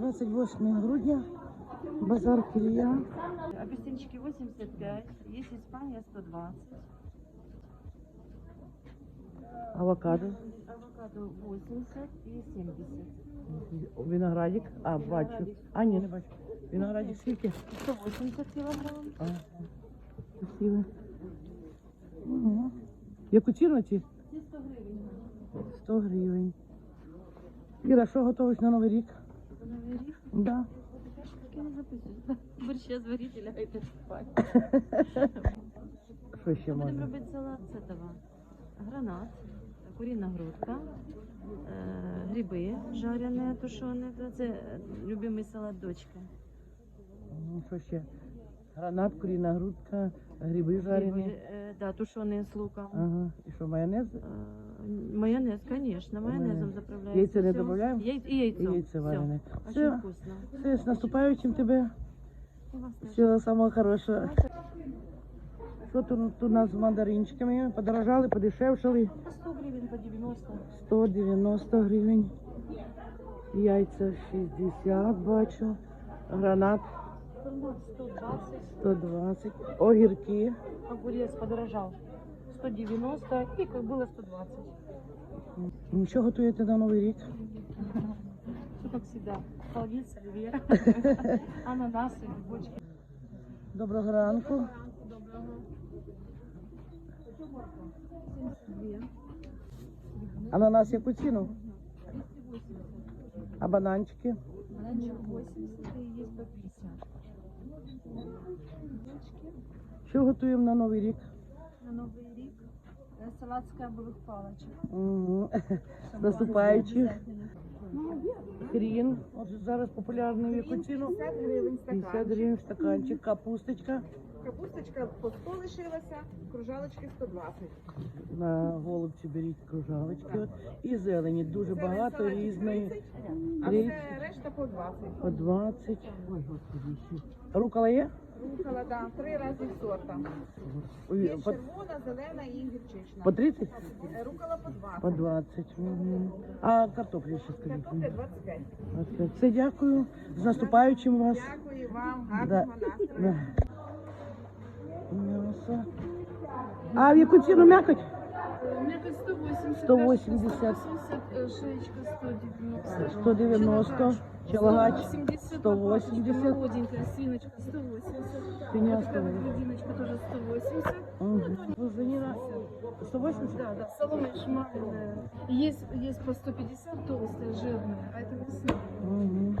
28 грудня, базар Кілія. Апельсинчики 85, есть Испания 120, Авокадо. авокадо 80 и 70. Виноградик. А, бачу. А, ні, не бачу. Виноградик скільки? 180 килограмм. Ага. Красиво. Ага. Яку ціну ці? Ці 100 гривень. 100 гривень. Іра, що готовиш на Новий рік? Да. Борща зваріть і лягайте спати. Що ще Будемо можна? робити салат з цього. Гранат, куріна грудка, е, гриби жарені, тушені. Це е, любимий салат дочки. Ну, Що ще? Гранат, куріна грудка, гриби жарені. Гриби, е, да, тушеные з луком. Ага. І що, майонез? Е, Майонез, конечно, майонезом Майонез. заправляється. Яйця не Всё. додаємо? Яй- І яйцо. І яйце Всё. варене. Очень Все, вкусно. все, з наступаючим тебе. І вас теж. Всього самого хорошого. Що тут, тут у нас з мандаринчиками? Подорожали, подешевшали. По 100 гривень, по 90. 190 гривень. Яйця 60 бачу. Гранат Томат 120. 120. Огірки. Огурец подорожал. 190 и как было 120. Ну, Що готуєте на Новий рік? Как всегда. Холодец, оливье, ананасы, грибочки. Доброго ранку. Ананас яку ціну? А бананчики? Бананчик 80 и есть по 50. Що готуємо на Новий рік? На Новый рік э, салат з крабових палочок. Мгм. З. Хрін. От зараз популярний в яку ціну? 50 гривень 50 стаканчик. гривень стаканчик. Капусточка. Капусточка по 100 лишилася, кружалочки 120. На голубці беріть кружалочки. От. І зелені дуже багато салатик різної. 30, а 30. все решта по 20. По 20. Ой, господи, ще. Рукола є? Рукола, да, три рази сорта. Ой, Є по, червона, зелена і гірчична. по 30? Е, Рукола по 20. По 20. Угу. А картоплі ще скажіть. Картопля мені. 25. 25. Все, дякую. З наступаючим вас. Дякую вам, гарного настрою. Да. М'ясо. А в яку ціну м'якоть? Мякоть 180. 180. 180, э, шеечка 190. 190. Челагач 180. 180. Молоденькая свиночка 180. Свинья Вот 180. грудиночка тоже 180. Угу. Бузаніна 180? Да, да, солома шмаленая. Есть, есть по 150 толстая, жирная, а это мясная.